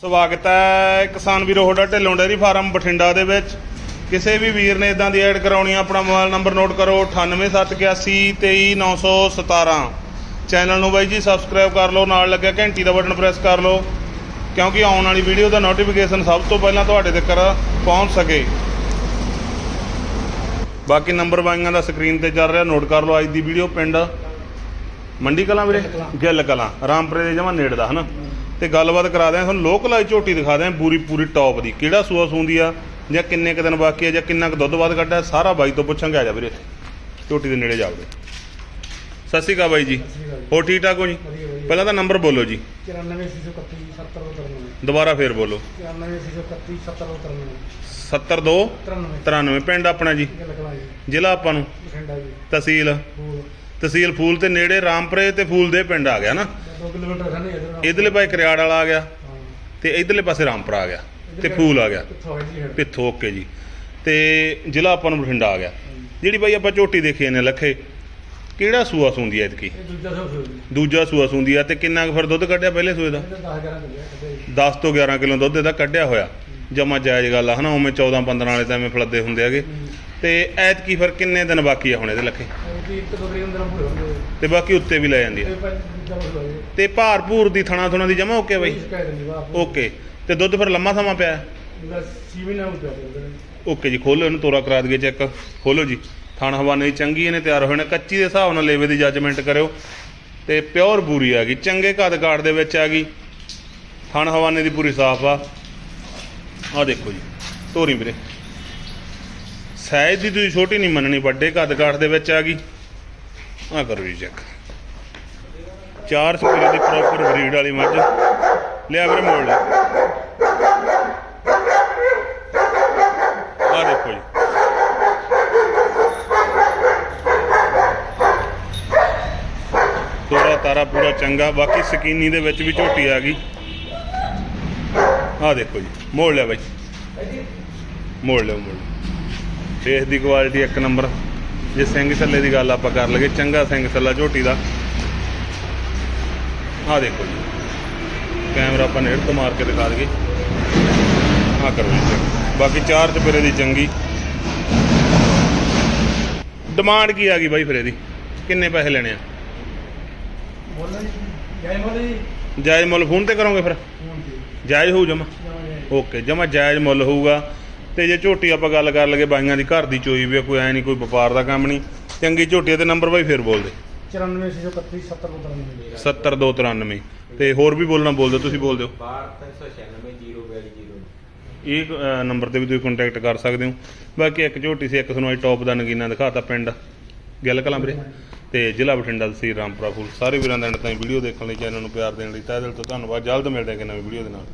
ਸਵਾਗਤ ਹੈ ਕਿਸਾਨ ਵੀਰੋ ਤੁਹਾਡਾ ਢਿੱਲੋਂ ਡੇਅਰੀ ਫਾਰਮ ਬਠਿੰਡਾ ਦੇ ਵਿੱਚ। ਕਿਸੇ ਵੀ ਵੀਰ ਨੇ ਇਦਾਂ ਦੀ ਐਡ ਕਰਾਉਣੀ ਆ ਆਪਣਾ ਮੋਬਾਈਲ ਨੰਬਰ ਨੋਟ ਕਰੋ 9871823917 ਚੈਨਲ ਨੂੰ ਬਾਈ ਜੀ ਸਬਸਕ੍ਰਾਈਬ ਕਰ ਲਓ ਨਾਲ ਲੱਗਿਆ ਘੰਟੀ ਦਾ ਬਟਨ ਪ੍ਰੈਸ ਕਰ ਲਓ ਕਿਉਂਕਿ ਆਉਣ ਵਾਲੀ ਵੀਡੀਓ ਦਾ ਨੋਟੀਫਿਕੇਸ਼ਨ ਸਭ ਤੋਂ ਪਹਿਲਾਂ ਤੁਹਾਡੇ ਤੱਕ ਪਹੁੰਚ ਸਕੇ। ਬਾਕੀ ਨੰਬਰ ਬਾਈਆਂ ਦਾ ਸਕਰੀਨ ਤੇ ਚੱਲ ਰਿਹਾ ਨੋਟ ਕਰ ਲਓ ਅੱਜ ਦੀ ਵੀਡੀਓ ਪਿੰਡ ਮੰਡੀ ਕਲਾਂ ਵੀਰੇ? ਗਿੱਲ ਕਲਾਂ ਰਾਮਪੁਰੇ ਦੇ ਜਮਾ ਨੇੜੇ ਦਾ ਹਨਾ? ਤੇ ਗੱਲਬਾਤ ਕਰਾ ਦਿਆਂ ਤੁਹਾਨੂੰ ਲੋਕਲ ਆਈ ਝੋਟੀ ਦਿਖਾ ਦਿਆਂ ਪੂਰੀ ਪੂਰੀ ਟੌਪ ਦੀ। ਕਿਹੜਾ ਸੂਆ ਸੂੰਦੀ ਆ? ਜਾਂ ਕਿੰਨੇ ਕੁ ਦਿਨ ਬਾਕੀ ਆ ਜਾਂ ਕਿੰਨਾ ਕੁ ਦੁੱਧ ਬਾਅਦ ਕੱਢਿਆ? ਸਾਰਾ ਬਾਈ ਤੋਂ ਪੁੱਛਾਂਗੇ ਆ ਜਾ ਵੀਰੇ ਝੋਟੀ ਦੇ ਨੇੜੇ ਜਾਵੜੇ ਸਤਿ ਸ਼੍ਰੀ ਅਕਾਲ ਬਾਈ ਜੀ। ਹੋ ਠੀਕ ਠਾਕ ਹੋ ਜੀ? ਪਹਿਲਾਂ ਤਾਂ ਨੰਬਰ ਬੋਲੋ ਜੀ। 94 ਦੁਬਾਰਾ ਫੇਰ ਬੋਲੋ। 94 72 93 ਪਿੰਡ ਆਪਣਾ ਜੀ? ਜ਼ਿਲ੍ਹਾ ਆਪਾਂ ਨੂੰ? ਤਹਿਸੀਲ? ਤਹਿਸੀਲ ਫੂਲ ਤੇ ਨੇੜੇ ਰਾਮਪੁਰੇ ਤੇ ਫੂਲ ਦੇ ਪਿੰਡ ਆ ਗਿਆ ਨਾ? 2 ਕਿਲੋਮੀਟਰ ਇਧਰ ਇਧਰਲੇ ਪਾਸੇ ਕਰਿਆੜ ਵਾਲਾ ਆ ਗਿਆ ਤੇ ਇਧਰਲੇ ਪਾਸੇ ਰਾਮਪੁਰਾ ਆ ਗਿਆ ਤੇ ਫੂਲ ਆ ਗਿਆ? ਪਿੱਥੋਂ ਓਕੇ ਜੀ। ਤੇ ਜ਼ਿਲ੍ਹਾ ਆਪਾਂ ਨੂੰ ਬਠਿੰਡਾ ਆ ਗਿਆ। ਜਿਹੜੀ ਬਾਈ ਆਪਾਂ ਝੋਟੀ ਦੇਖੀ ਨੇ ਲੱਖੇ ਕਿਹੜਾ ਸੂਆ ਸੂੰਦੀ ਐ ਇਤਕੀ? ਦੂਜਾ ਸੂਆ ਸੂੰਦੀ। ਆ ਤੇ ਕਿੰਨਾ ਕੁ ਫਿਰ ਦੁੱਧ ਕੱਢਿਆ ਪਹਿਲੇ ਸੂਏ ਦਾ? ਇਹਦਾ 10 11 ਚੱਲਿਆ ਕਦੇ 10 ਤੋਂ 11 ਕਿਲੋ ਦੁੱਧ ਇਹਦਾ ਕੱਢਿਆ ਹੋਇਆ। ਜਮਾ ਜਾਇਜ਼ ਗੱਲ ਆ ਹਨਾ? ਉਵੇਂ 14 15 ਵਾਲੇ ਤਾਂ ਐਵੇਂ ਫਲੱਦੇ ਹੁੰਦੇ ਹੈਗੇ। ਤੇ ਐਤਕੀ ਫਿਰ ਕਿੰਨੇ ਦਿਨ ਬਾਕੀ ਆ ਹੁਣ ਇਹਦੇ ਲੱਖੇ? ਇੱਕ ਦੋ ਤੇ ਬਾਕੀ ਉੱਤੇ ਵੀ ਲੈ ਜਾਂਦੀ ਆ ਹੋ ਤੇ ਭਾਰ ਭੂਰ ਦੀ ਥਣਾ ਥੁਣਾ ਦੀ ਜਮਾ ਓਕੇ ਬਾਈ? ਸ਼ਿਕਾਇਤ ਨਹੀਂ ਬਾਪ ਓਕੇ ਤੇ ਦੁੱਧ ਫਿਰ ਲੰਮਾ ਸਮਾਂ ਪਿਆ? ਹੈ? ਇਹਦਾ ਸੀਵੀ ਨਾ ਉੱਤੇ ਉਹਦੇ ਓਕੇ ਜੀ ਖੋਲੋ ਇਹਨੂੰ ਤੋਰਾ ਕਰਾ ਦਈਏ ਚੈੱਕ ਖੋਲੋ ਜੀ। ਥਣ ਹਵਾਨੇ ਦੀ ਚੰਗੀ ਇਹਨੇ ਤਿਆਰ ਹੋਏ ਨੇ। ਕੱਚੀ ਦੇ ਹਿਸਾਬ ਨਾਲ ਲੇਵੇ ਦੀ ਜੱਜਮੈਂਟ ਕਰਿਓ। ਤੇ ਪਿਓਰ ਬੂਰੀ ਆ ਗਈ। ਚੰਗੇ ਕੱਦ ਕਾੜ ਦੇ ਵਿੱਚ ਆ ਗਈ। ਥਣ ਹਵਾਨੇ ਦੀ ਪੂਰੀ ਸਾਫ਼ ਆ। ਆ ਦੇਖੋ ਜੀ। ਤੋਰੀ ਵੀਰੇ। ਸਾਈਜ਼ ਦੀ ਤੁਸੀਂ ਛੋਟੀ ਨਹੀਂ ਮੰਨਣੀ ਵੱਡੇ ਕੱਦ ਕਾੜ ਦੇ ਵਿੱਚ ਆ ਗਈ। ਆ ਕਰੋ ਜੀ ਚੈੱਕ ਚਾਰ ਸਪੀਡ ਦੀ ਪ੍ਰੋਪਰ ਬਰੀਡ ਵਾਲੀ ਮੱਝ। ਲਿਆ ਵੀਰੇ ਮੋੜ ਲੈ। ਆ ਦੇਖੋ ਜੀ। ਤੋਰਾ ਤਾਰਾ ਪੂਰਾ ਚੰਗਾ, ਬਾਕੀ ਸਕੀਨੀ ਦੇ ਵਿੱਚ ਵੀ ਝੋਟੀ ਆ ਗਈ। ਆ ਦੇਖੋ ਜੀ, ਮੋੜ ਲਿਆ ਬਾਈ। ਮੋੜ ਲਿਓ ਮੋੜ ਲਿਓ ਫੇਸ ਦੀ ਕੁਆਲਿਟੀ ਇੱਕ ਨੰਬਰ ਜੇ ਸਿੰਘ ਥੱਲੇ ਦੀ ਗੱਲ ਆਪਾਂ ਕਰ ਲਗੇ ਚੰਗਾ ਸਿੰਘ ਥੱਲਾ ਝੋਟੀ ਦਾ। ਆ ਦੇਖੋ ਜੀ। ਕੈਮਰਾ ਆਪਾਂ ਨੇੜ ਤੋਂ ਮਾਰ ਕੇ ਦਿਖਾ ਦਈਏ। ਆ ਕਰੋ ਜੀ। ਬਾਕੀ ਚਾਰ ਚਪੇਰੇ ਦੀ ਚੰਗੀ। ਡਿਮਾਂਡ ਕੀ ਆ ਗਈ ਬਾਈ ਫਿਰ ਇਹਦੀ? ਕਿੰਨੇ ਪੈਸੇ ਲੈਣੇ ਆ? ਜਾਇਜ਼ ਮੁੱਲ ਫੋਨ ਤੇ ਕਰੋਗੇ ਫਿਰ? ਜਾਇਜ਼ ਹੋਊ ਜਮਾਂ? ਓਕੇ ਜਮਾ ਜਾਇਜ਼ ਮੁੱਲ ਹੋਊਗਾ। ਤੇ ਜੇ ਝੋਟੀ ਆਪਾਂ ਗੱਲ ਕਰ ਲਗੇ ਬਾਈਆਂ ਦੀ ਘਰ ਦੀ ਚੋਈ ਵੀ ਆ, ਕੋਈ ਐ ਨਹੀਂ ਕੋਈ ਵਪਾਰ ਦਾ ਕੰਮ ਨਹੀਂ। ਚੰਗੀ ਝੋਟੀ ਤੇ ਨੰਬਰ ਬਾਈ ਫਿਰ ਬੋਲ ਦੇ 94 631 70 93 70293 ਤੇ ਹੋਰ ਵੀ ਬੋਲਣਾ ਬੋਲ ਦਿਓ ਤੁਸੀਂ ਬੋਲ ਦਿਓ ਬਾਹਰ 396 0 42 ਇਹ ਨੰਬਰ ਤੇ ਵੀ ਤੁਸੀਂ ਕੰਟੈਕਟ ਕਰ ਸਕਦੇ ਹੋ। ਬਾਕੀ ਇੱਕ ਝੋਟੀ ਸੀ ਇੱਕ ਤੁਹਾਨੂੰ ਅੱਜ ਟੌਪ ਦਾ ਨਗੀਨਾ ਦਿਖਾਤਾ ਪਿੰਡ। ਗਿੱਲ ਕਲਾਂ ਵੀਰੇ। ਤੇ ਜ਼ਿਲ੍ਹਾ ਬਠਿੰਡਾ ਤਹਿਸੀਲ ਰਾਮਪੁਰਾ ਫੂਲ ਸਾਰੇ ਵੀਰਾਂ ਦਾ ਤਾਈਂ ਵੀਡੀਓ ਦੇਖਣ ਲਈ ਚੈਨਲ ਨੂੰ ਪਿਆਰ ਦੇਣ ਲਈ ਤਹਿ ਦਿਲ ਤੋਂ ਧੰਨਵਾਦ। ਜਲਦ ਮਿਲਦੇ ਹਾਂ ਕਿ ਨਵੀਂ ਵੀਡੀਓ ਦੇ ਨਾਲ।